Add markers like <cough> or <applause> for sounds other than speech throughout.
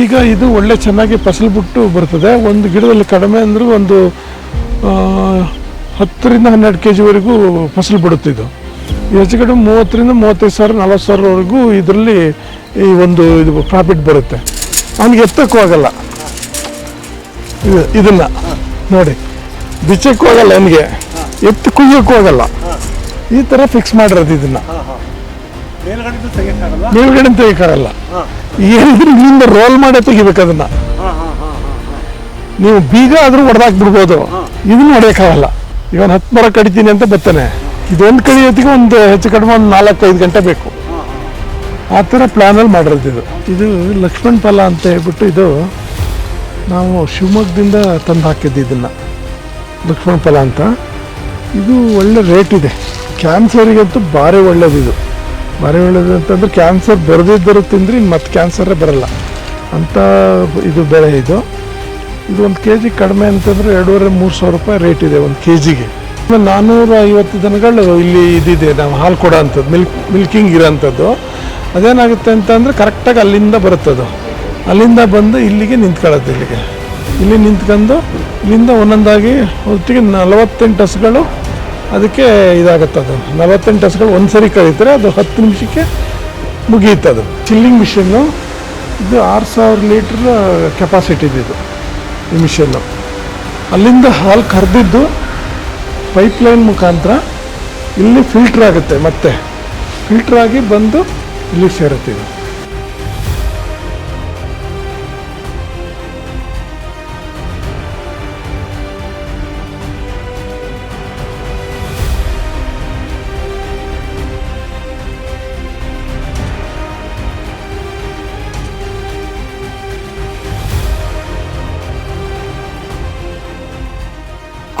ಈಗ ಇದು ಒಳ್ಳೆ ಚೆನ್ನಾಗಿ ಫಸಲು ಬಿಟ್ಟು ಬರ್ತದೆ. ಒಂದು ಗಿಡದಲ್ಲಿ ಕಡಿಮೆ ಅಂದರೂ ಒಂದು ಹತ್ತರಿಂದ ಹನ್ನೆರಡು ಕೆ ಜಿವರೆಗೂ ಫಸಲು ಬಿಡುತ್ತೆ ಇದು. ಹೆಚ್ಚು ಕಡಿಮೆ ಮೂವತ್ತರಿಂದ ಮೂವತ್ತೈದು ಸಾವಿರ, ನಲ್ವತ್ತು ಸಾವಿರವರೆಗೂ ಇದರಲ್ಲಿ ಈ ಒಂದು ಇದು ಪ್ರಾಫಿಟ್ ಬರುತ್ತೆ. ಅವ್ನಿಗೆ ಎತ್ತಕ್ಕೂ ಆಗಲ್ಲ. ಇದು, ಇದನ್ನ ನೋಡಿ. ಬಿಚ್ಚಕ್ಕೂ ಆಗಲ್ಲ ಅವನಿಗೆ. ಎತ್ತು ಕುಯ್ಯೋಕ್ಕೂ ಆಗಲ್ಲ. ಈ ಥರ ಫಿಕ್ಸ್ ಮಾಡಿರೋದು ಇದನ್ನ. ಮೇಲ್ಗಡೆ ತೆಗಿಯಕ್ಕಾಗಲ್ಲ? ಏನಿದ್ರೆ ಇಲ್ಲಿಂದ ರೋಲ್ ಮಾಡೇ ತೆಗಿಬೇಕು ಅದನ್ನ. ನೀವು ಬೀಗ ಆದ್ರೂ ಹೊಡೆದಾಕ್ಬಿಡ್ಬೋದು ಇದನ್ನ ಹೊಡೆಯಕ್ಕಾಗಲ್ಲ ಈಗ ಒಂದು ಹತ್ತು ಮರ ಕಡಿತೀನಿ ಅಂತ ಬರ್ತಾನೆ ಇದೊಂದು ಕಡಿಯೋತ್ತಿಗೆ ಒಂದು ಹೆಚ್ಚು ಕಡಿಮೆ ಒಂದು ನಾಲ್ಕು ಐದು ಗಂಟೆ ಬೇಕು. ಆ ಥರ ಪ್ಲ್ಯಾನಲ್ಲಿ ಮಾಡಿರೋದು ಇದು. ಇದು ಲಕ್ಷ್ಮಣ್ ಫಲ ಅಂತ ಹೇಳ್ಬಿಟ್ಟು ಇದು ನಾವು ಶಿವಮೊಗ್ಗದಿಂದ ತಂದು ಹಾಕಿದ್ದು ಇದನ್ನು. ಲಕ್ಷ್ಮಣ್ ಫಲ ಅಂತ. ಇದು ಒಳ್ಳೆ ರೇಟ್ ಇದೆ. ಕ್ಯಾನ್ಸರಿಗಂತೂ ಭಾರಿ ಒಳ್ಳೇದು ಒಳ್ಳೇದು ಅಂತಂದ್ರೆ ಕ್ಯಾನ್ಸರ್ ಬರದಿದ್ದರೂ ತಿಂದ್ರೆ, ಮತ್ತೆ ಕ್ಯಾನ್ಸರೇ ಬರಲ್ಲ. ಅಂತ ಇದು ಬೆಳೆ ಇದು. ಇದು ಒಂದು ಕೆ ಜಿ ಕಡಿಮೆ ಅಂತಂದ್ರೆ ಎರಡೂವರೆ ಮೂರು ಸಾವಿರ ರೂಪಾಯಿ ರೇಟ್ ಇದೆ ಒಂದು ಕೆ ಜಿಗೆ ನಾನ್ನೂರ ಐವತ್ತು ದನಗಳು ಇಲ್ಲಿ ಇದಿದೆ, ನಾವು ಹಾಲು ಕೊಡೋ ಅಂಥದ್ದು ಮಿಲ್ಕ್ ಮಿಲ್ಕಿಂಗ್ ಇರೋಂಥದ್ದು. ಅದೇನಾಗುತ್ತೆ ಅಂತಂದರೆ ಕರೆಕ್ಟಾಗಿ ಅಲ್ಲಿಂದ ಬರುತ್ತದು ಅಲ್ಲಿಂದ ಬಂದು ಇಲ್ಲಿಗೆ ನಿಂತ್ಕೊಳ್ಳೋದು ಇಲ್ಲಿಗೆ. ಇಲ್ಲಿ ನಿಂತ್ಕೊಂಡು ಇಲ್ಲಿಂದ ಒಂದೊಂದಾಗಿ, ಒಟ್ಟಿಗೆ ನಲವತ್ತೆಂಟು ಹಸುಗಳು ಅದಕ್ಕೆ ಇದಾಗುತ್ತೆ ಅದು. ನಲವತ್ತೆಂಟು ಹಸುಗಳು ಒಂದು ಸರಿ ಕರೀತಾರೆ ಅದು ಹತ್ತು ನಿಮಿಷಕ್ಕೆ ಮುಗಿಯುತ್ತೆ ಅದು. ಚಿಲ್ಲಿಂಗ್ ಮಿಷನ್ನು ಇದು ಆರು ಸಾವಿರ ಲೀಟ್ರ್ ಕೆಪಾಸಿಟಿ ಇದು ಈ ಮಿಷನ್ನು ಅಲ್ಲಿಂದ ಹಾಲು ಕರೆದಿದ್ದು ಪೈಪ್ಲೈನ್ ಮುಖಾಂತರ ಇಲ್ಲಿ ಫಿಲ್ಟ್ರ್ ಆಗುತ್ತೆ ಮತ್ತೆ. ಫಿಲ್ಟ್ರ್ ಆಗಿ ಬಂದು ಇಲ್ಲಿ ಸೇರುತ್ತೆ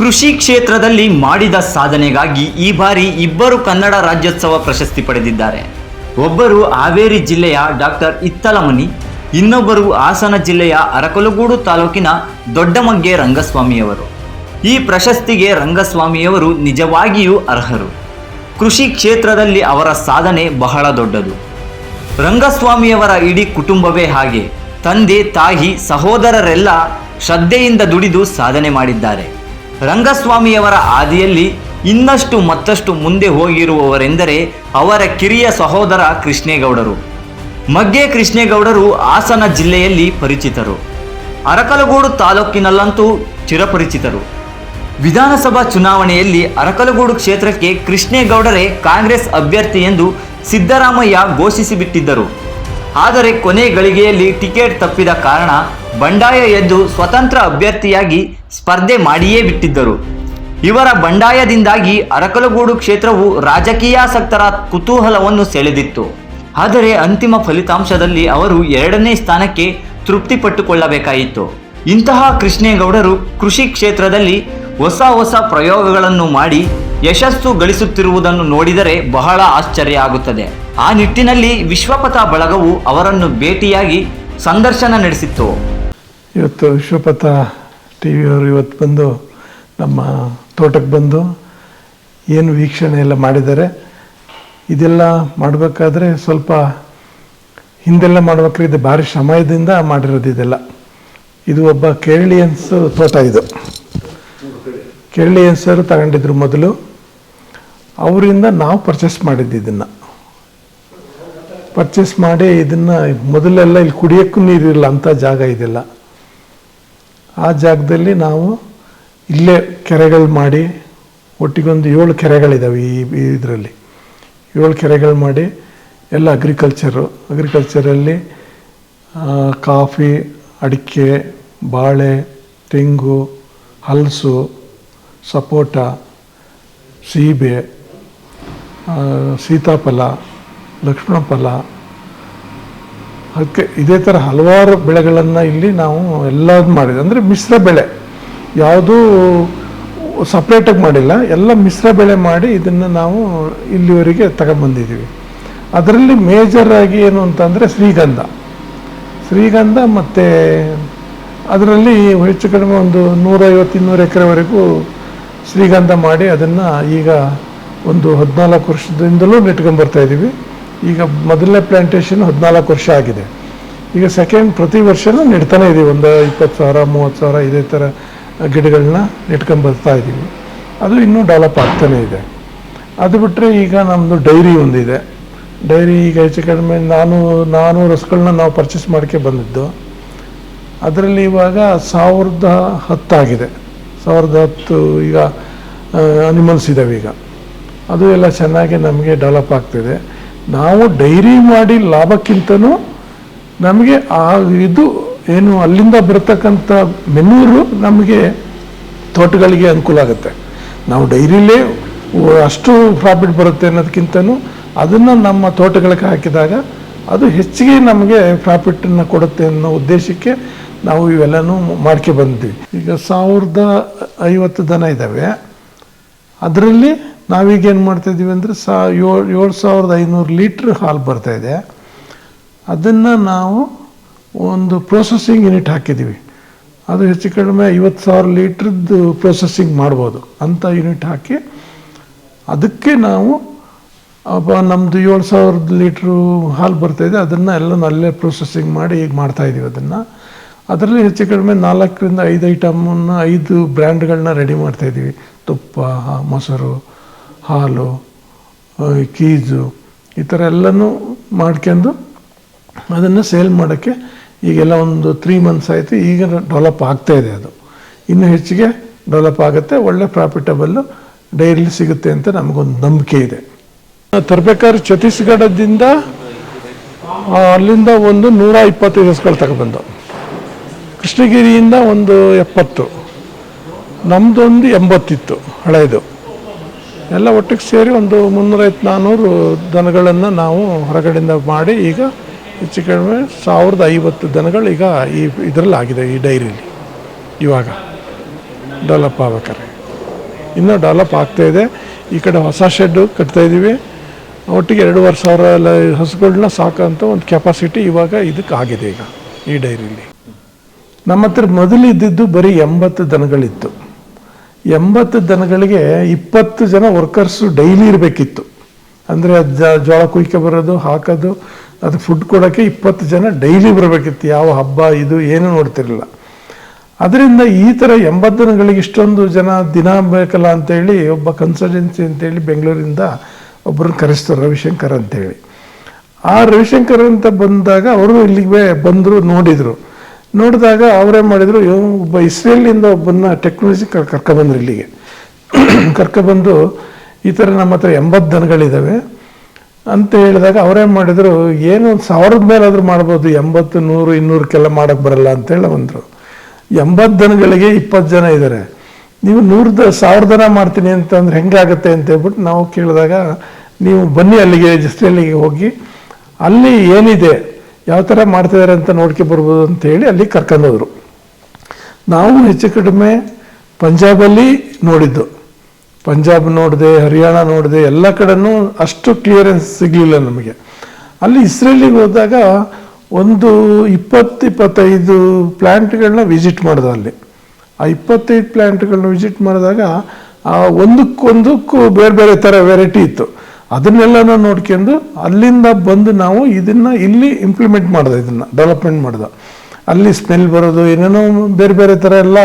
ಕೃಷಿ ಕ್ಷೇತ್ರದಲ್ಲಿ ಮಾಡಿದ ಸಾಧನೆಗಾಗಿ ಈ ಬಾರಿ ಇಬ್ಬರು ಕನ್ನಡ ರಾಜ್ಯೋತ್ಸವ ಪ್ರಶಸ್ತಿ ಪಡೆದಿದ್ದಾರೆ. ಒಬ್ಬರು ಹಾವೇರಿ ಜಿಲ್ಲೆಯ ಡಾಕ್ಟರ್ ಇತ್ತಲಮನಿ, ಇನ್ನೊಬ್ಬರು ಹಾಸನ ಜಿಲ್ಲೆಯ ಅರಕಲಗೂಡು ತಾಲೂಕಿನ ದೊಡ್ಡಮಗ್ಗೆ ರಂಗಸ್ವಾಮಿಯವರು. ಈ ಪ್ರಶಸ್ತಿಗೆ ರಂಗಸ್ವಾಮಿಯವರು ನಿಜವಾಗಿಯೂ ಅರ್ಹರು. ಕೃಷಿ ಕ್ಷೇತ್ರದಲ್ಲಿ ಅವರ ಸಾಧನೆ ಬಹಳ ದೊಡ್ಡದು. ರಂಗಸ್ವಾಮಿಯವರ ಇಡೀ ಕುಟುಂಬವೇ ಹಾಗೆ. ತಂದೆ, ತಾಯಿ, ಸಹೋದರರೆಲ್ಲ ಶ್ರದ್ಧೆಯಿಂದ ದುಡಿದು ಸಾಧನೆ ಮಾಡಿದ್ದಾರೆ. ರಂಗಸ್ವಾಮಿಯವರ ಆದಿಯಲ್ಲಿ ಇನ್ನಷ್ಟು ಮತ್ತಷ್ಟು ಮುಂದೆ ಹೋಗಿರುವವರೆಂದರೆ ಅವರ ಕಿರಿಯ ಸಹೋದರ ಕೃಷ್ಣೇಗೌಡರು. ಮಗ್ಗೆ ಕೃಷ್ಣೇಗೌಡರು ಹಾಸನ ಜಿಲ್ಲೆಯಲ್ಲಿ ಪರಿಚಿತರು. ಅರಕಲಗೂಡು ತಾಲೂಕಿನಲ್ಲಂತೂ ಚಿರಪರಿಚಿತರು. ವಿಧಾನಸಭಾ ಚುನಾವಣೆಯಲ್ಲಿ ಅರಕಲಗೂಡು ಕ್ಷೇತ್ರಕ್ಕೆ ಕೃಷ್ಣೇಗೌಡರೇ ಕಾಂಗ್ರೆಸ್ ಅಭ್ಯರ್ಥಿ ಎಂದು ಸಿದ್ದರಾಮಯ್ಯ ಘೋಷಿಸಿಬಿಟ್ಟಿದ್ದರು. ಆದರೆ ಕೊನೆ ಗಳಿಗೆಯಲ್ಲಿ ಟಿಕೆಟ್ ತಪ್ಪಿದ ಕಾರಣ ಬಂಡಾಯ ಎದ್ದು ಸ್ವತಂತ್ರ ಅಭ್ಯರ್ಥಿಯಾಗಿ ಸ್ಪರ್ಧೆ ಮಾಡಿಯೇ ಬಿಟ್ಟಿದ್ದರು. ಇವರ ಬಂಡಾಯದಿಂದಾಗಿ ಅರಕಲಗೂಡು ಕ್ಷೇತ್ರವು ರಾಜಕೀಯಾಸಕ್ತರ ಕುತೂಹಲವನ್ನು ಸೆಳೆದಿತ್ತು. ಆದರೆ ಅಂತಿಮ ಫಲಿತಾಂಶದಲ್ಲಿ ಅವರು ಎರಡನೇ ಸ್ಥಾನಕ್ಕೆ ತೃಪ್ತಿಪಟ್ಟುಕೊಳ್ಳಬೇಕಾಯಿತು. ಇಂತಹ ಕೃಷ್ಣೇಗೌಡರು ಕೃಷಿ ಕ್ಷೇತ್ರದಲ್ಲಿ ಹೊಸ ಹೊಸ ಪ್ರಯೋಗಗಳನ್ನು ಮಾಡಿ ಯಶಸ್ಸು ಗಳಿಸುತ್ತಿರುವುದನ್ನು ನೋಡಿದರೆ ಬಹಳ ಆಶ್ಚರ್ಯ ಆಗುತ್ತದೆ. ಆ ನಿಟ್ಟಿನಲ್ಲಿ ವಿಶ್ವಪಥ ಬಳಗವು ಅವರನ್ನು ಭೇಟಿಯಾಗಿ ಸಂದರ್ಶನ ನಡೆಸಿತ್ತು. ಇವತ್ತು ವಿಶ್ವಪಥ ಟಿ ವಿಯವರು ಇವತ್ತು ಬಂದು ನಮ್ಮ ತೋಟಕ್ಕೆ ಬಂದು ಏನು ವೀಕ್ಷಣೆ ಎಲ್ಲ ಮಾಡಿದ್ದಾರೆ. ಇದೆಲ್ಲ ಮಾಡಬೇಕಾದ್ರೆ ಸ್ವಲ್ಪ ಹಿಂದೆಲ್ಲ ಮಾಡ್ಬೇಕಾದ್ರೆ ಇದು ಭಾರಿ ಶ್ರಮದಿಂದ ಮಾಡಿರೋದು ಇದೆಲ್ಲ. ಇದು ಒಬ್ಬ ಕೇರಳಿಯನ್ಸ್ ತೋಟ ಇದು. ಕೇರಳಿಯನ್ಸರು ತಗೊಂಡಿದ್ರು ಮೊದಲು. ಅವರಿಂದ ನಾವು ಪರ್ಚೇಸ್ ಮಾಡಿದ್ದು ಇದನ್ನು. ಪರ್ಚೇಸ್ ಮಾಡಿ ಇದನ್ನು ಮೊದಲೆಲ್ಲ ಇಲ್ಲಿ ಕುಡಿಯೋಕ್ಕೂ ನೀರಿಲ್ಲ ಅಂಥ ಜಾಗ ಇದೆಲ್ಲ. ಆ ಜಾಗದಲ್ಲಿ ನಾವು ಇಲ್ಲೇ ಕೆರೆಗಳು ಮಾಡಿ ಒಟ್ಟಿಗೊಂದು ಏಳು ಕೆರೆಗಳಿದ್ದಾವೆ ಈ ಇದರಲ್ಲಿ. ಏಳು ಕೆರೆಗಳು ಮಾಡಿ ಎಲ್ಲ ಅಗ್ರಿಕಲ್ಚರು ಅಗ್ರಿಕಲ್ಚರಲ್ಲಿ ಕಾಫಿ, ಅಡಿಕೆ, ಬಾಳೆ, ತೆಂಗು, ಹಲಸು, ಸಪೋಟ, ಸೀಬೆ ಸೀತಾಫಲ ಲಕ್ಷ್ಮಣ ಫಲ ಅದಕ್ಕೆ ಇದೇ ಥರ ಹಲವಾರು ಬೆಳೆಗಳನ್ನು ಇಲ್ಲಿ ನಾವು ಎಲ್ಲದು ಮಾಡಿದ್ವಿ. ಅಂದರೆ ಮಿಶ್ರ ಬೆಳೆ. ಯಾವುದೂ ಸಪ್ರೇಟಾಗಿ ಮಾಡಿಲ್ಲ. ಎಲ್ಲ ಮಿಶ್ರ ಬೆಳೆ ಮಾಡಿ ಇದನ್ನು ನಾವು ಇಲ್ಲಿವರೆಗೆ ತಗೊಂಬಂದಿದ್ದೀವಿ ಅದರಲ್ಲಿ ಮೇಜರ್ ಆಗಿ ಏನು ಅಂತಂದರೆ ಶ್ರೀಗಂಧ. ಶ್ರೀಗಂಧ ಮತ್ತು ಅದರಲ್ಲಿ ಹೆಚ್ಚು ಕಡಿಮೆ ಒಂದು ನೂರೈವತ್ತು, ಇನ್ನೂರು ಎಕರೆವರೆಗೂ ಶ್ರೀಗಂಧ ಮಾಡಿ ಅದನ್ನು ಈಗ ಒಂದು ಹದಿನಾಲ್ಕು ವರ್ಷದಿಂದಲೂ ನೆಟ್ಕೊಂಬರ್ತಾ ಇದ್ದೀವಿ ಈಗ ಮೊದಲನೇ ಪ್ಲಾಂಟೇಶನ್ ಹದಿನಾಲ್ಕು ವರ್ಷ ಆಗಿದೆ. ಈಗ ಸೆಕೆಂಡ್ ಪ್ರತಿ ವರ್ಷನೂ ನೆಡ್ತಾನೆ ಇದ್ದೀವಿ ಒಂದು ಇಪ್ಪತ್ತು ಸಾವಿರ, ಮೂವತ್ತು ಸಾವಿರ ಇದೇ ಥರ ಗಿಡಗಳನ್ನ ನೆಟ್ಕೊಂಡು ಬರ್ತಾ ಇದ್ದೀವಿ ಅದು ಇನ್ನೂ ಡೆವಲಪ್ ಆಗ್ತಾನೆ ಇದೆ. ಅದು ಬಿಟ್ಟರೆ ಈಗ ನಮ್ಮದು ಡೈರಿ ಒಂದಿದೆ. ಡೈರಿ ಈಗ ಹೆಚ್ಚು ಕಡಿಮೆ ನಾನು ನಾನು ರಸಗಳನ್ನ ನಾವು ಪರ್ಚೇಸ್ ಮಾಡೋಕ್ಕೆ ಬಂದಿದ್ದು. ಅದರಲ್ಲಿ ಇವಾಗ ಸಾವಿರದ ಹತ್ತಾಗಿದೆ ಸಾವಿರದ ಹತ್ತು ಈಗ ಅನಿಮಲ್ಸ್ ಇದ್ದಾವೆ ಈಗ. ಅದು ಎಲ್ಲ ಚೆನ್ನಾಗಿ ನಮಗೆ ಡೆವಲಪ್ ಆಗ್ತಿದೆ. ನಾವು ಡೈರಿ ಮಾಡಿ ಲಾಭಕ್ಕಿಂತನೂ ನಮಗೆ ಆ ಇದು ಏನು ಅಲ್ಲಿಂದ ಬರ್ತಕ್ಕಂಥ ಮೆನೂರು ನಮಗೆ ತೋಟಗಳಿಗೆ ಅನುಕೂಲ ಆಗುತ್ತೆ. ನಾವು ಡೈರಿಲೇ ಅಷ್ಟು ಪ್ರಾಫಿಟ್ ಬರುತ್ತೆ ಅನ್ನೋದಕ್ಕಿಂತನೂ ಅದನ್ನು ನಮ್ಮ ತೋಟಗಳಿಗೆ ಹಾಕಿದಾಗ ಅದು ಹೆಚ್ಚಿಗೆ ನಮಗೆ ಪ್ರಾಫಿಟನ್ನು ಕೊಡುತ್ತೆ ಅನ್ನೋ ಉದ್ದೇಶಕ್ಕೆ ನಾವು ಇವೆಲ್ಲನೂ ಮಾಡ್ಕೆ ಬಂದ್ವಿ. ಈಗ ಸಾವಿರದ ಐವತ್ತು ದನ ಇದ್ದಾವೆ ಅದರಲ್ಲಿ ನಾವೀಗ ಏನು ಮಾಡ್ತಾ ಇದ್ದೀವಿ ಅಂದರೆ ಸಾ ಏಳು ಏಳು ಸಾವಿರದ ಐನೂರು ಲೀಟ್ರ್ ಹಾಲು ಬರ್ತಾ ಇದೆ. ಅದನ್ನು ನಾವು ಒಂದು ಪ್ರೊಸೆಸಿಂಗ್ ಯೂನಿಟ್ ಹಾಕಿದ್ದೀವಿ ಅದು ಹೆಚ್ಚು ಕಡಿಮೆ ಐವತ್ತು ಸಾವಿರ ಲೀಟ್ರದ್ದು ಪ್ರೊಸೆಸಿಂಗ್ ಮಾಡ್ಬೋದು ಅಂಥ ಯೂನಿಟ್ ಹಾಕಿ ಅದಕ್ಕೆ ನಾವು ನಮ್ಮದು ಏಳು ಸಾವಿರದ ಲೀಟ್ರು ಹಾಲು ಬರ್ತಾಯಿದೆ ಅದನ್ನು ಎಲ್ಲ ಅಲ್ಲೇ ಪ್ರೊಸೆಸಿಂಗ್ ಮಾಡಿ ಈಗ ಮಾಡ್ತಾಯಿದ್ದೀವಿ ಅದನ್ನು. ಅದರಲ್ಲಿ ಹೆಚ್ಚು ಕಡಿಮೆ ನಾಲ್ಕರಿಂದ ಐದು ಐಟಮನ್ನು ಐದು ಬ್ರ್ಯಾಂಡ್ಗಳನ್ನ ರೆಡಿ ಮಾಡ್ತಾಯಿದ್ದೀವಿ ತುಪ್ಪ ಮೊಸರು ಹಾಲು ಚೀಸು, ಈ ಥರ ಎಲ್ಲನೂ ಮಾಡ್ಕೊಂಡು ಅದನ್ನು ಸೇಲ್ ಮಾಡೋಕ್ಕೆ ಈಗೆಲ್ಲ ಒಂದು ತ್ರೀ ಮಂತ್ಸ್ ಆಯಿತು, ಈಗ ಡೆವಲಪ್ ಆಗ್ತಾ ಇದೆ ಅದು. ಇನ್ನೂ ಹೆಚ್ಚಿಗೆ ಡೆವಲಪ್ ಆಗುತ್ತೆ, ಒಳ್ಳೆ ಪ್ರಾಫಿಟಬಲ್ಲು ಡೈರಿಲಿ ಸಿಗುತ್ತೆ ಅಂತ ನಮಗೊಂದು ನಂಬಿಕೆ ಇದೆ. ತರಬೇಕಾದ್ರೆ ಛತ್ತೀಸ್ಗಢದಿಂದ ಅಲ್ಲಿಂದ ಒಂದು ನೂರ ಇಪ್ಪತ್ತೈದು ಹಸುಗಳು ತಗೊಬಂದು ಕೃಷ್ಣಗಿರಿಯಿಂದ ಒಂದು ಎಪ್ಪತ್ತು ನಮ್ಮದೊಂದು ಎಂಬತ್ತಿತ್ತು ಹಳೆಯದು ಎಲ್ಲ ಒಟ್ಟಿಗೆ ಸೇರಿ ಒಂದು ಮುನ್ನೂರೈವತ್ತು ನಾನ್ನೂರು ದನಗಳನ್ನು ನಾವು ಹೊರಗಡೆಯಿಂದ ಮಾಡಿ ಈಗ ಹೆಚ್ಚು ಕಡಿಮೆ ಸಾವಿರದ ಐವತ್ತು ದನಗಳು ಈಗ ಈ ಇದರಲ್ಲಿ ಆಗಿದೆ ಈ ಡೈರಿಲಿ. ಇವಾಗ ಡೆವಲಪ್ ಆಗ್ಬೇಕಾದ್ರೆ. ಇನ್ನೂ ಡೆವಲಪ್ ಆಗ್ತಾ ಇದೆ. ಈ ಕಡೆ ಹೊಸ ಶೆಡ್ಡು ಕಟ್ತಾಯಿದ್ದೀವಿ ಒಟ್ಟಿಗೆ ಎರಡೂವರೆ ಸಾವಿರ ಎಲ್ಲ ಹಸುಗಳನ್ನ ಸಾಕೋಂಥ ಒಂದು ಕೆಪಾಸಿಟಿ ಇವಾಗ ಇದಕ್ಕೆ ಆಗಿದೆ ಈಗ ಈ ಡೈರಿಲಿ. ನಮ್ಮ ಹತ್ರ ಮೊದಲು ಇದ್ದಿದ್ದು ಬರೀ ಎಂಬತ್ತು ದನಗಳಿತ್ತು. ಎಂಬತ್ತು ದನಗಳಿಗೆ ಇಪ್ಪತ್ತು ಜನ ವರ್ಕರ್ಸು ಡೈಲಿ ಇರಬೇಕಿತ್ತು. ಅಂದರೆ ಜೋಳ ಕುಯ್ಕೆ ಬರೋದು, ಹಾಕೋದು ಅದು ಫುಡ್ ಕೊಡೋಕ್ಕೆ ಇಪ್ಪತ್ತು ಜನ ಡೈಲಿ ಬರಬೇಕಿತ್ತು. ಯಾವ ಹಬ್ಬ, ಇದು, ಏನೂ ನೋಡ್ತಿರಲಿಲ್ಲ. ಅದರಿಂದ ಈ ಥರ ಎಂಬತ್ತು ದಿನಗಳಿಗೆ ಇಷ್ಟೊಂದು ಜನ ದಿನ ಬೇಕಲ್ಲ ಅಂತೇಳಿ ಒಬ್ಬ ಕನ್ಸಲ್ಟೆನ್ಸಿ ಅಂತೇಳಿ ಬೆಂಗಳೂರಿಂದ ಒಬ್ಬರನ್ನ ಕರೆಸ್ತಾರೆ, ರವಿಶಂಕರ್ ಅಂತೇಳಿ. ಆ ರವಿಶಂಕರ್ ಅಂತ ಬಂದಾಗ ಅವರು ಇಲ್ಲಿಗೆ ಬಂದರು, ನೋಡಿದರು. ನೋಡಿದಾಗ ಅವರೇ ಮಾಡಿದರು ಒಬ್ಬ ಇಸ್ರೇಲಿಂದ ಒಬ್ಬನ್ನ ಟೆಕ್ನಾಲಜಿ ಕರ್ಕೊಬಂದ್ರು ಇಲ್ಲಿಗೆ. <clears throat> ಕರ್ಕೊಬಂದು ಈ ಥರ ನಮ್ಮ ಹತ್ರ ಎಂಬತ್ತು ದನಗಳಿದ್ದಾವೆ ಅಂತ ಹೇಳಿದಾಗ ಅವರೇ ಮಾಡಿದರು, ಏನು ಒಂದು ಸಾವಿರದ ಮೇಲಾದರೂ ಮಾಡ್ಬೋದು, ಎಂಬತ್ತು, ನೂರು, ಇನ್ನೂರಕ್ಕೆಲ್ಲ ಮಾಡೋಕ್ಕೆ ಬರಲ್ಲ ಅಂತೇಳಿ ಬಂದರು. ಎಂಬತ್ತು ದನಗಳಿಗೆ ಇಪ್ಪತ್ತು ಜನ ಇದ್ದಾರೆ ನೀವು ನೂರು ದ, ಸಾವಿರ ದನ ಮಾಡ್ತೀನಿ ಅಂತಂದ್ರೆ ಹೆಂಗಾಗುತ್ತೆ ಅಂತ ಹೇಳ್ಬಿಟ್ಟು ನಾವು ಕೇಳಿದಾಗ, ನೀವು ಬನ್ನಿ ಅಲ್ಲಿಗೆ ಜಸ್ಟ್ರಿಯಲ್ಲಿಗೆ ಹೋಗಿ. ಅಲ್ಲಿ ಏನಿದೆ ಯಾವ ಥರ ಮಾಡ್ತಿದ್ದಾರೆ ಅಂತ ನೋಡ್ಕೆ ಬರ್ಬೋದು ಅಂತ ಹೇಳಿ ಅಲ್ಲಿ ಕರ್ಕೊಂಡೋದ್ರು ನಾವು ಹೆಚ್ಚು ಕಡಿಮೆ ಪಂಜಾಬಲ್ಲಿ ನೋಡಿದ್ದು. ಪಂಜಾಬ್ ನೋಡಿದೆ, ಹರಿಯಾಣ ನೋಡಿದೆ, ಎಲ್ಲ ಕಡೆನೂ ಅಷ್ಟು ಕ್ಲಿಯರೆನ್ಸ್ ಸಿಗಲಿಲ್ಲ ನಮಗೆ. ಅಲ್ಲಿ ಇಸ್ರೇಲಿಗೆ ಹೋದಾಗ ಒಂದು ಇಪ್ಪತ್ತು, ಇಪ್ಪತ್ತೈದು ಪ್ಲ್ಯಾಂಟ್ಗಳನ್ನ ವಿಸಿಟ್ ಮಾಡಿದೆ ಅಲ್ಲಿ. ಆ ಇಪ್ಪತ್ತೈದು ಪ್ಲ್ಯಾಂಟ್ಗಳನ್ನ ವಿಸಿಟ್ ಮಾಡಿದಾಗ ಆ ಒಂದಕ್ಕೊಂದಕ್ಕೂ ಬೇರೆ ಬೇರೆ ಥರ ವೆರೈಟಿ ಇತ್ತು. ಅದನ್ನೆಲ್ಲ ನೋಡ್ಕೊಂಡು ಅಲ್ಲಿಂದ ಬಂದು ನಾವು ಇದನ್ನು ಇಲ್ಲಿ ಇಂಪ್ಲಿಮೆಂಟ್ ಮಾಡ್ದೆ, ಇದನ್ನು ಡೆವಲಪ್ಮೆಂಟ್ ಮಾಡ್ದೆ. ಅಲ್ಲಿ ಸ್ಮೆಲ್ ಬರೋದು, ಏನೇನೋ ಬೇರೆ ಬೇರೆ ಥರ ಎಲ್ಲ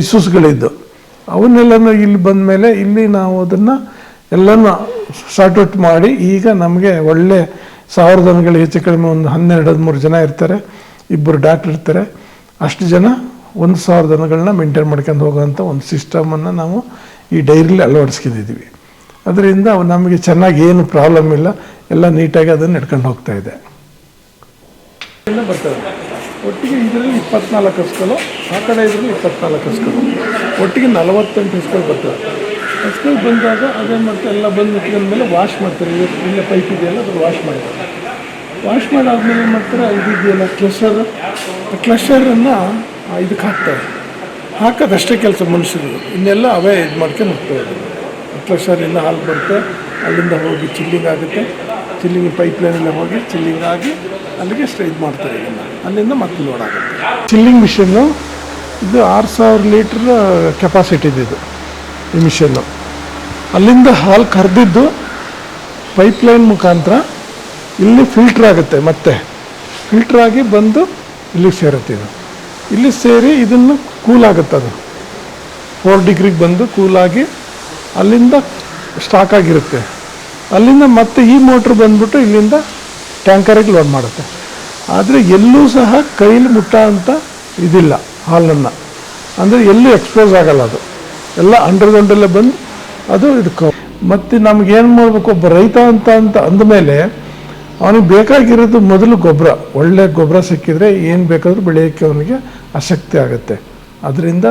ಇಶ್ಯೂಸ್ಗಳಿದ್ದು ಅವನ್ನೆಲ್ಲನೂ ಇಲ್ಲಿ ಬಂದ ಮೇಲೆ ಇಲ್ಲಿ ನಾವು ಅದನ್ನು ಎಲ್ಲನೂ ಶಾರ್ಟ್ ಔಟ್ ಮಾಡಿ, ಈಗ ನಮಗೆ ಒಳ್ಳೆ ಸಾವಿರ ಜನಗಳು ಹೆಚ್ಚು ಕಡಿಮೆ ಒಂದು ಹನ್ನೆರಡು, ಹದಿಮೂರು ಜನ ಇರ್ತಾರೆ, ಇಬ್ಬರು ಡಾಕ್ಟ್ರ್ ಇರ್ತಾರೆ. ಅಷ್ಟು ಜನ ಒಂದು ಸಾವಿರ ದನಗಳನ್ನ ಮೇಂಟೈನ್ ಮಾಡ್ಕೊಂಡು ಹೋಗೋವಂಥ ಒಂದು ಸಿಸ್ಟಮನ್ನು ನಾವು ಈ ಡೈರಿಲಿ ಅಳವಡಿಸ್ಕೊಂಡಿದ್ದೀವಿ. ಅದರಿಂದ ನಮಗೆ ಚೆನ್ನಾಗಿ ಏನು ಪ್ರಾಬ್ಲಮ್ ಇಲ್ಲ, ಎಲ್ಲ ನೀಟಾಗಿ ಅದನ್ನು ನಡ್ಕೊಂಡು ಹೋಗ್ತಾ ಇದೆ. ಒಟ್ಟಿಗೆ ಇದರಲ್ಲಿ ಇಪ್ಪತ್ನಾಲ್ಕು ಹಸ್ಕಲು, ಆ ಕಡೆ ಇದರಲ್ಲಿ ಇಪ್ಪತ್ನಾಲ್ಕು ಹಸ್ಕಲು. ಒಟ್ಟಿಗೆ ನಲವತ್ತೆಂಟು ಹಸ್ಕಲ್ ಬರ್ತದೆ. ಹಸ್ಕಲ್ ಬಂದಾಗ ಅದೇನು ಮಾಡ್ತಾರೆ ಎಲ್ಲ ಬಂದು ನಿಂತ್ಕೊಂಡ್ಮೇಲೆ ವಾಶ್ ಮಾಡ್ತಾರೆ. ಇಲ್ಲ ಪೈಪ್ ಇದೆಯಲ್ಲ ಅದ್ರ ವಾಶ್ ಮಾಡ್ತಾರೆ. ವಾಶ್ ಮಾಡಾದ್ಮೇಲೆ ಏನು ಮಾಡ್ತಾರೆ? ಇದೆಯಲ್ಲ ಕ್ಲಸ್ಟರ್ ಕ್ಲಸ್ಟರನ್ನು ಇದಕ್ಕೆ ಹಾಕ್ತಾರೆ. ಹಾಕೋದಷ್ಟೇ ಕೆಲಸ ಮನುಷ್ಯರು ಇನ್ನೆಲ್ಲ ಅವೇ ಇದು ಮಾಡ್ಕೊಂಡು ಹೋಗ್ತವೆ ಕ್ಲಸ್ಟರಿಂದ ಹಾಲು ಬರುತ್ತೆ. ಅಲ್ಲಿಂದ ಹೋಗಿ ಚಿಲ್ಲಿಂಗ್ ಆಗುತ್ತೆ. ಚಿಲ್ಲಿಂಗ್ ಪೈಪ್ ಲೈನಲ್ಲಿ ಹೋಗಿ ಚಿಲ್ಲಿಂಗ್ ಆಗಿ ಅಲ್ಲಿಗೆ ಸ್ಟ್ರೈಟ್ ಮಾಡ್ತಾರೆ ಇದನ್ನು ಅಲ್ಲಿಂದ ಮತ್ತೆ ಲೋಡ್ ಆಗುತ್ತೆ. ಚಿಲ್ಲಿಂಗ್ ಮಿಷಿನ್ನು ಇದು ಆರು ಸಾವಿರ ಲೀಟ್ರ್ ಕೆಪಾಸಿಟಿ ಇದು ಈ ಮಿಷಿನ್ನು. ಅಲ್ಲಿಂದ ಹಾಲು ಕರೆದಿದ್ದು ಪೈಪ್ ಲೈನ್ ಮುಖಾಂತರ ಇಲ್ಲಿ ಫಿಲ್ಟ್ರ್ ಆಗುತ್ತೆ ಮತ್ತೆ. ಫಿಲ್ಟರ್ ಆಗಿ ಬಂದು ಇಲ್ಲಿ ಸೇರುತ್ತೆ ಇದು. ಇಲ್ಲಿ ಸೇರಿ ಇದನ್ನು ಕೂಲ್ ಆಗುತ್ತೆ ಅದು. ಫೋರ್ ಡಿಗ್ರಿಗೆ ಬಂದು ಕೂಲಾಗಿ ಅಲ್ಲಿಂದ ಸ್ಟಾಕ್ ಆಗಿರುತ್ತೆ. ಅಲ್ಲಿಂದ ಮತ್ತೆ ಈ ಮೋಟ್ರ್ ಬಂದ್ಬಿಟ್ಟು ಇಲ್ಲಿಂದ ಟ್ಯಾಂಕರಿಗೆ ಲೋಡ್ ಮಾಡುತ್ತೆ. ಆದರೆ ಎಲ್ಲೂ ಸಹ ಕೈಲಿ ಮುಟ್ಟ ಅಂತ ಇದಿಲ್ಲ ಹಾಲನ್ನು. ಅಂದರೆ ಎಲ್ಲೂ ಎಕ್ಸ್ಪೋಸ್ ಆಗಲ್ಲ ಅದು. ಎಲ್ಲ ಅಂಡರ್ಗ್ರೌಂಡಲ್ಲೇ ಬಂದು ಅದು ಇದಕ್ಕೆ ಮತ್ತು ನಮಗೇನು ಮಾಡಬೇಕು? ಒಬ್ಬ ರೈತ ಅಂತ ಅಂತ ಅಂದಮೇಲೆ ಅವನಿಗೆ ಬೇಕಾಗಿರೋದು ಮೊದಲು ಗೊಬ್ಬರ ಒಳ್ಳೆ ಗೊಬ್ಬರ ಸಿಕ್ಕಿದರೆ ಏನು ಬೇಕಾದರೂ ಬೆಳೆಯೋಕ್ಕೆ ಅವನಿಗೆ ಆಸಕ್ತಿ ಆಗುತ್ತೆ. ಅದರಿಂದ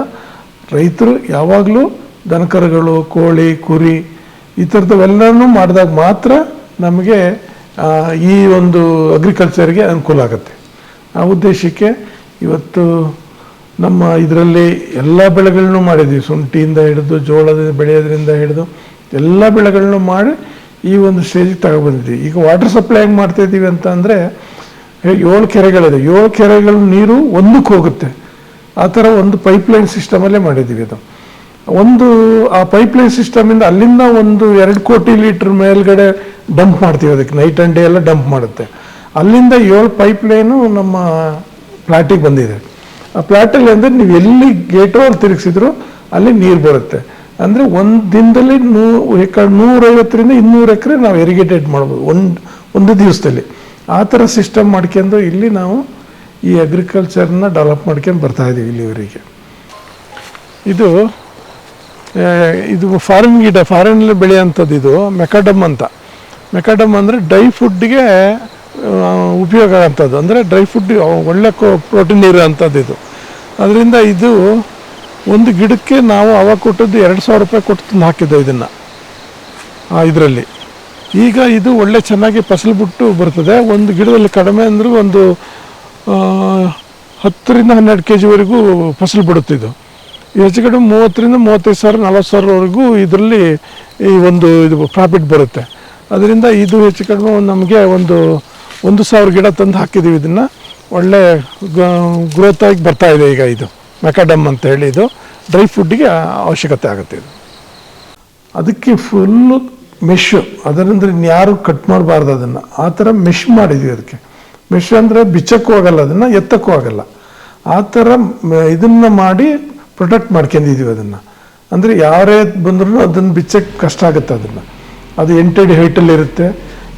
ರೈತರು ಯಾವಾಗಲೂ ದನಕರುಗಳು, ಕೋಳಿ, ಕುರಿ, ಈ ಥರದವೆಲ್ಲನೂ ಮಾಡಿದಾಗ ಮಾತ್ರ ನಮಗೆ ಈ ಒಂದು ಅಗ್ರಿಕಲ್ಚರ್ಗೆ ಅನುಕೂಲ ಆಗುತ್ತೆ. ಆ ಉದ್ದೇಶಕ್ಕೆ ಇವತ್ತು ನಮ್ಮ ಇದರಲ್ಲಿ ಎಲ್ಲ ಬೆಳೆಗಳನ್ನು ಮಾಡಿದ್ದೀವಿ. ಶುಂಠಿಯಿಂದ ಹಿಡಿದು ಜೋಳದ ಬೆಳೆಯೋದ್ರಿಂದ ಹಿಡಿದು ಎಲ್ಲ ಬೆಳೆಗಳನ್ನು ಮಾಡಿ ಈ ಒಂದು ಸ್ಟೇಜಿಗೆ ತಗೊಬಂದಿದ್ದೀವಿ ಈಗ ವಾಟರ್ ಸಪ್ಲೈ ಹೆಂಗೆ ಮಾಡ್ತಾ ಇದ್ದೀವಿ ಅಂತ ಅಂದರೆ, ಏಳು ಕೆರೆಗಳಿದೆ. ಏಳು ಕೆರೆಗಳ ನೀರು ಒಂದಕ್ಕೆ ಹೋಗುತ್ತೆ. ಆ ಥರ ಒಂದು ಪೈಪ್ಲೈನ್ ಸಿಸ್ಟಮಲ್ಲೇ ಮಾಡಿದ್ದೀವಿ ಅದು. ಒಂದು, ಆ ಪೈಪ್ಲೈನ್ ಸಿಸ್ಟಮಿಂದ ಅಲ್ಲಿಂದ ಒಂದು ಎರಡು ಕೋಟಿ ಲೀಟರ್ ಮೇಲ್ಗಡೆ ಡಂಪ್ ಮಾಡ್ತೀವಿ ಅದಕ್ಕೆ. ನೈಟ್ ಆ್ಯಂಡ್ ಡೇ ಎಲ್ಲ ಡಂಪ್ ಮಾಡುತ್ತೆ. ಅಲ್ಲಿಂದ ಏಳು ಪೈಪ್ಲೈನು ನಮ್ಮ ಪ್ಲಾಟಿಗೆ ಬಂದಿದೆ. ಆ ಪ್ಲಾಟಲ್ಲಿ ಅಂದರೆ ನೀವು ಎಲ್ಲಿ ಗೇಟ್ರೋಲ್ ತಿರುಗಿಸಿದ್ರು ಅಲ್ಲಿ ನೀರು ಬರುತ್ತೆ. ಅಂದರೆ ಒಂದು ದಿನದಲ್ಲಿ ನೂ ಎಕ ನೂರೈವತ್ತರಿಂದ ಇನ್ನೂರು ಎಕರೆ ನಾವು ಎರಿಗೇಟೆಡ್ ಮಾಡ್ಬೋದು. ಒಂದು ಒಂದು ದಿವಸದಲ್ಲಿ. ಆ ಥರ ಸಿಸ್ಟಮ್ ಮಾಡ್ಕೊಂಡು ಇಲ್ಲಿ ನಾವು ಈ ಅಗ್ರಿಕಲ್ಚರ್ನ ಡೆವಲಪ್ ಮಾಡ್ಕೊಂಡು ಬರ್ತಾ ಇದ್ದೀವಿ ಇಲ್ಲಿವರೆಗೆ. ಇದು ಇದು ಫಾರಿನ್ ಗಿಡ ಫಾರಿನಲ್ಲಿ ಬೆಳೆಯುವಂಥದ್ದು ಇದು, ಮೆಕಾಡಮ್ ಅಂತ. ಮೆಕಾಡಮ್ ಅಂದರೆ ಡ್ರೈ ಫುಡ್ಗೆ ಉಪಯೋಗ ಆಗೋಂಥದ್ದು ಅಂದರೆ ಡ್ರೈ ಫುಡ್ ಒಳ್ಳೆ ಪ್ರೋಟೀನ್ ಇರೋವಂಥದ್ದು ಇದು. ಅದರಿಂದ ಇದು ಒಂದು ಗಿಡಕ್ಕೆ ನಾವು ಅವಾಗ ಕೊಟ್ಟದ್ದು ಎರಡು ಸಾವಿರ ರೂಪಾಯಿ ಕೊಟ್ಟು ತಂದು ಹಾಕಿದ್ದೆವು ಇದನ್ನು ಇದರಲ್ಲಿ. ಈಗ ಇದು ಒಳ್ಳೆ ಚೆನ್ನಾಗಿ ಫಸಲು ಬಿಟ್ಟು ಬರ್ತದೆ. ಒಂದು ಗಿಡದಲ್ಲಿ ಕಡಿಮೆ ಅಂದರೂ ಒಂದು ಹತ್ತರಿಂದ ಹನ್ನೆರಡು ಕೆ ಜಿವರೆಗೂ ಫಸಲು ಬಿಡುತ್ತೆ ಇದು. ಈ ಹೆಚ್ಚು ಕಡಿಮೆ ಮೂವತ್ತರಿಂದ ಮೂವತ್ತೈದು ಸಾವಿರ, ನಲ್ವತ್ತು ಸಾವಿರವರೆಗೂ ಇದರಲ್ಲಿ ಈ ಒಂದು ಇದು ಪ್ರಾಫಿಟ್ ಬರುತ್ತೆ. ಅದರಿಂದ ಇದು ಹೆಚ್ಚು ಕಡಿಮೆ ನಮಗೆ ಒಂದು ಒಂದು ಸಾವಿರ ಗಿಡ ತಂದು ಹಾಕಿದ್ದೀವಿ ಇದನ್ನು. ಒಳ್ಳೆ ಗ್ರೋತ್ ಆಗಿ ಬರ್ತಾ ಇದೆ ಈಗ ಇದು. ಮೆಕಾಡಮ್ ಅಂತ ಹೇಳಿ ಇದು. ಡ್ರೈ ಫುಡ್ಡಿಗೆ ಅವಶ್ಯಕತೆ ಆಗುತ್ತೆ ಇದು. ಅದಕ್ಕೆ ಫುಲ್ಲು ಮೆಶ್ ಅದರಿಂದ ಇನ್ಯಾರು ಕಟ್ ಮಾಡಬಾರ್ದು ಅದನ್ನು. ಆ ಥರ ಮೆಶ್ ಮಾಡಿದ್ವಿ ಅದಕ್ಕೆ. ಮೆಶ್ ಅಂದರೆ ಬಿಚ್ಚಕ್ಕೂ ಆಗಲ್ಲ, ಅದನ್ನು ಎತ್ತಕ್ಕೂ ಆಗಲ್ಲ. ಆ ಥರ, ಇದನ್ನ ಮಾಡಿ ಪ್ರೊಟೆಕ್ಟ್ ಮಾಡ್ಕೊಂಡಿದ್ದೀವಿ ಅದನ್ನು. ಅಂದರೆ ಯಾರೇ ಬಂದ್ರೂ ಅದನ್ನು ಬಿಚ್ಚಕ್ಕೆ ಕಷ್ಟ ಆಗುತ್ತೆ ಅದನ್ನು. ಅದು ಎಂಟಡಿ ಹೈಟಲ್ಲಿರುತ್ತೆ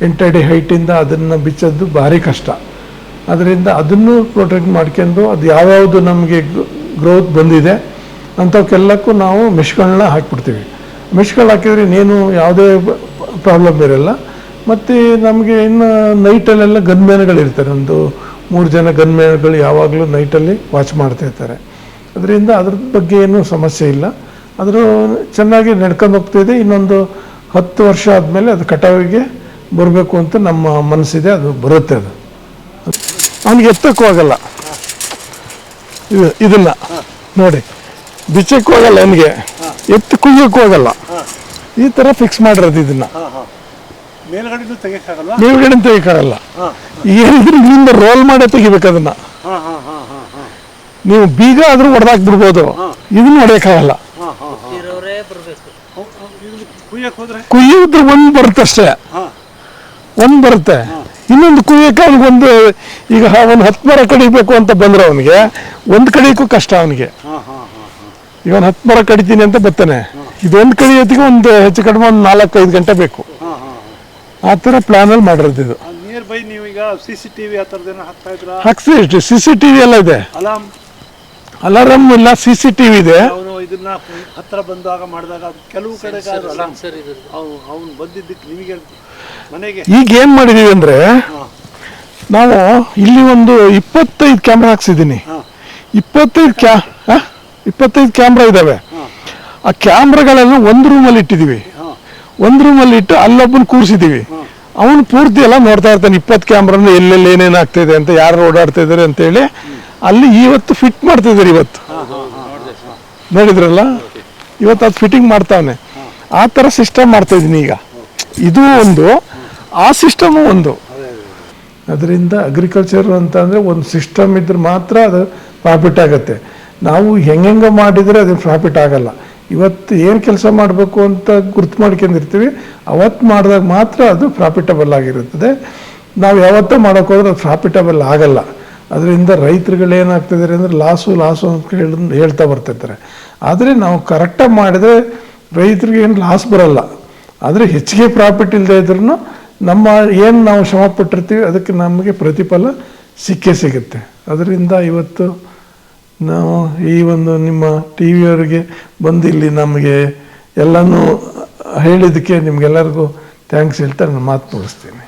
ಎಂಟಡಿ ಹೈಟಿಂದ ಅದನ್ನು ಬಿಚ್ಚೋದು ಭಾರಿ ಕಷ್ಟ. ಅದರಿಂದ ಅದನ್ನು ಪ್ರೊಟೆಕ್ಟ್ ಮಾಡ್ಕೊಂಡು ಅದು ಯಾವ್ಯಾವುದು ನಮಗೆ ಗ್ರೋತ್ ಬಂದಿದೆ ಅಂಥವಕ್ಕೆಲ್ಲಕ್ಕೂ ನಾವು ಮೆಶ್ಗಳನ್ನ ಹಾಕ್ಬಿಡ್ತೀವಿ. ಮೆಶ್ಗಳು ಹಾಕಿದ್ರೆ ಇನ್ನೇನು ಯಾವುದೇ ಪ್ರಾಬ್ಲಮ್ ಇರಲ್ಲ. ಮತ್ತು ನಮಗೆ ಇನ್ನು ನೈಟಲ್ಲೆಲ್ಲ ಗನ್ಮ್ಯಾನ್ಗಳಿರ್ತಾರೆ ಒಂದು ಮೂರು ಜನ ಗನ್ಮ್ಯಾನ್ಗಳು ಯಾವಾಗಲೂ ನೈಟಲ್ಲಿ ವಾಚ್ ಮಾಡ್ತಾ ಇರ್ತಾರೆ ಅದರಿಂದ ಅದ್ರ ಬಗ್ಗೆ ಏನೂ ಸಮಸ್ಯೆ ಇಲ್ಲ. ಆದರೂ ಚೆನ್ನಾಗಿ ನಡ್ಕೊಂಡು ಹೋಗ್ತಾಯಿದೆ ಇನ್ನೊಂದು ಹತ್ತು ವರ್ಷ ಆದಮೇಲೆ ಅದು ಕಟಾವಿಗೆ ಬರಬೇಕು ಅಂತ ನಮ್ಮ ಮನಸ್ಸಿದೆ. ಅದು ಬರುತ್ತೆ ಅದು. ಅವನಿಗೆ ಎತ್ತಕ್ಕೂ ಆಗಲ್ಲ. ಇದು ಇದನ್ನ ನೋಡಿ. ಬಿಚ್ಚಕ್ಕೂ ಆಗಲ್ಲ ಅವನಿಗೆ. ಎತ್ತು ಕುಯ್ಯಕ್ಕೂ ಆಗಲ್ಲ. ಈ ಥರ ಫಿಕ್ಸ್ ಮಾಡಿರೋದು ಇದನ್ನ. ಮೇಲ್ಗಡೆ ತೆಗಿಯಕ್ಕಾಗಲ್ಲ? ಏನಿದ್ರೆ ಇಲ್ಲಿಂದ ರೋಲ್ ಮಾಡೇ ತೆಗಿಬೇಕು ಅದನ್ನ. ನೀವು ಬೀಗ ಆದರೂ ಹೊಡೆದಾಕ್ ಬಿಡ್ಬೋದು ಇದನ್ನ ಹೊಡೆಯಕ್ಕಾಗಲ್ಲ. ಕುಯ್ಯೋದ್ರೆ ಒಂದು ಬರುತ್ತೆ ಅಷ್ಟೇ. ಹಾಂ. ಒಂದು ಬರುತ್ತೆ. ಇನ್ನೊಂದು ಕುಯ್ಯಕ್ಕೆ ಅವ್ನಿಗೊಂದು ಈಗ ಒಂದು ಹತ್ತು ಮರ ಕಡಿಬೇಕು ಅಂತ ಬಂದ್ರೆ ಅವನಿಗೆ ಒಂದು ಕಡಿಯಕ್ಕೂ ಕಷ್ಟ ಅವನಿಗೆ. ಹಾಂ ಹಾಂ ಹಾಂ ಹಾಂ. ಈಗ ಒಂದು ಹತ್ತು ಮರ ಕಡಿತೀನಿ ಅಂತ ಬರ್ತಾನೆ. ಇದೊಂದು ಕಡಿಯೋತ್ತಿಗೆ ಒಂದು ಹೆಚ್ಚು ಕಡಿಮೆ ಒಂದು ನಾಲ್ಕು ಐದು ಗಂಟೆ ಬೇಕು. ಆ ಥರ ಪ್ಲಾನಲ್ಲಿ ಮಾಡಿರೋದು ಇದು. ನಿಯರ್ ಬೈ ನೀವು ಈಗ ಸಿ ಸಿ ಟಿ ವಿ ಆ ಥರದ್ದೇನೋ ಹಾಕ್ತಾ ಇದ್ರಾ? ಹಾಕ್ಸಿ ಸಿ ಸಿ ಟಿ ವಿ ಎಲ್ಲ ಇದೆ. ಅಲಾರ್ಮ್ ಅಲಾರಮ್ ಇಲ್ಲ ಸಿ ಸಿ ಟಿ ವಿ ಇದೆ. ಅವನು ಇದನ್ನ ಹತ್ರ ಬಂದಾಗ ಮಾಡಿದಾಗ ಕೆಲವು ಕಡೆ ಅವನು ಅವನು ಬಂದಿದ್ದಕ್ಕೆ ನಿಮಗೆ ಮನೆಗೆ. ಈಗ ಏನು ಮಾಡಿದೀವಿ ಅಂದರೆ ನಾವು ಇಲ್ಲಿ ಒಂದು ಇಪ್ಪತ್ತೈದು ಕ್ಯಾಮ್ರಾ ಹಾಕ್ಸಿದ್ದೀನಿ. ಇಪ್ಪತ್ತೈದು ಕ್ಯಾ? ಇಪ್ಪತ್ತೈದು ಕ್ಯಾಮ್ರಾ ಇದ್ದಾವೆ ಆ ಕ್ಯಾಮ್ರಾಗಳೆಲ್ಲ ಒಂದು ರೂಮಲ್ಲಿ ಇಟ್ಟಿದ್ದೀವಿ ಒಂದು ರೂಮಲ್ಲಿ ಇಟ್ಟು ಅಲ್ಲೊಬ್ಬನ ಕೂರಿಸಿದ್ದೀವಿ ಅವನು ಪೂರ್ತಿ ಎಲ್ಲ ನೋಡ್ತಾ ಇರ್ತಾನೆ ಇಪ್ಪತ್ತು ಕ್ಯಾಮ್ರಾನ ಎಲ್ಲೆಲ್ಲಿ ಏನೇನು ಆಗ್ತಿದೆ ಅಂತ ಯಾರು ಓಡಾಡ್ತಾ ಇದ್ದಾರೆ ಅಂತೇಳಿ ಅಲ್ಲಿ ಇವತ್ತು ಫಿಟ್ ಮಾಡ್ತಿದ್ದಾರೆ ಇವತ್ತು. ನೋಡಿದ್ರಲ್ಲ? ಇವತ್ತು ಅದು ಫಿಟ್ಟಿಂಗ್ ಮಾಡ್ತಾವನೆ. ಆ ಥರ ಸಿಸ್ಟಮ್ ಮಾಡ್ತಾ ಇದ್ದೀನಿ ಈಗ. ಇದು ಒಂದು ಆ ಸಿಸ್ಟಮು ಒಂದು. ಅದರಿಂದ ಅಗ್ರಿಕಲ್ಚರ್ ಅಂತ ಅಂದರೆ ಒಂದು ಸಿಸ್ಟಮ್ ಇದ್ರೆ ಮಾತ್ರ ಅದು ಪ್ರಾಫಿಟ್ ಆಗುತ್ತೆ. ನಾವು ಹೆಂಗೆ ಮಾಡಿದರೆ ಅದು ಪ್ರಾಫಿಟ್ ಆಗಲ್ಲ. ಇವತ್ತು ಏನು ಕೆಲಸ ಮಾಡಬೇಕು ಅಂತ ಗುರ್ತು ಮಾಡ್ಕೊಂಡಿರ್ತೀವಿ ಅವತ್ತು ಮಾಡಿದಾಗ ಮಾತ್ರ ಅದು ಪ್ರಾಫಿಟಬಲ್ ಆಗಿರುತ್ತದೆ. ನಾವು ಯಾವತ್ತೂ ಮಾಡೋಕ್ಕೋದ್ರೆ ಅದು ಪ್ರಾಫಿಟಬಲ್ ಆಗಲ್ಲ. ಅದರಿಂದ ರೈತರುಗಳೇನಾಗ್ತಿದ್ದಾರೆ ಅಂದರೆ ಲಾಸು ಲಾಸು ಅಂತ ಹೇಳಿ ಹೇಳ್ತಾ ಬರ್ತಿರ್ತಾರೆ. ಆದರೆ ನಾವು ಕರೆಕ್ಟಾಗಿ ಮಾಡಿದ್ರೆ ರೈತರಿಗೆ ಏನು ಲಾಸ್ ಬರಲ್ಲ. ಆದರೆ ಹೆಚ್ಚಿಗೆ ಪ್ರಾಫಿಟ್ ಇಲ್ಲದೆ ಇದ್ರೂ ನಮ್ಮ ಏನು ನಾವು ಶ್ರಮ ಪಟ್ಟಿರ್ತೀವಿ ಅದಕ್ಕೆ ನಮಗೆ ಪ್ರತಿಫಲ ಸಿಕ್ಕೇ ಸಿಗುತ್ತೆ. ಅದರಿಂದ ಇವತ್ತು ನಾವು ಈ ಒಂದು ನಿಮ್ಮ ಟಿ ವಿಯವರಿಗೆ ಬಂದು ಇಲ್ಲಿ ನಮಗೆ ಎಲ್ಲನೂ ಹೇಳಿದ್ದಕ್ಕೆ ನಿಮಗೆಲ್ಲರಿಗೂ ಥ್ಯಾಂಕ್ಸ್ ಹೇಳ್ತಾ ನಾನು ಮಾತು ಮುಗಿಸ್ತೀನಿ.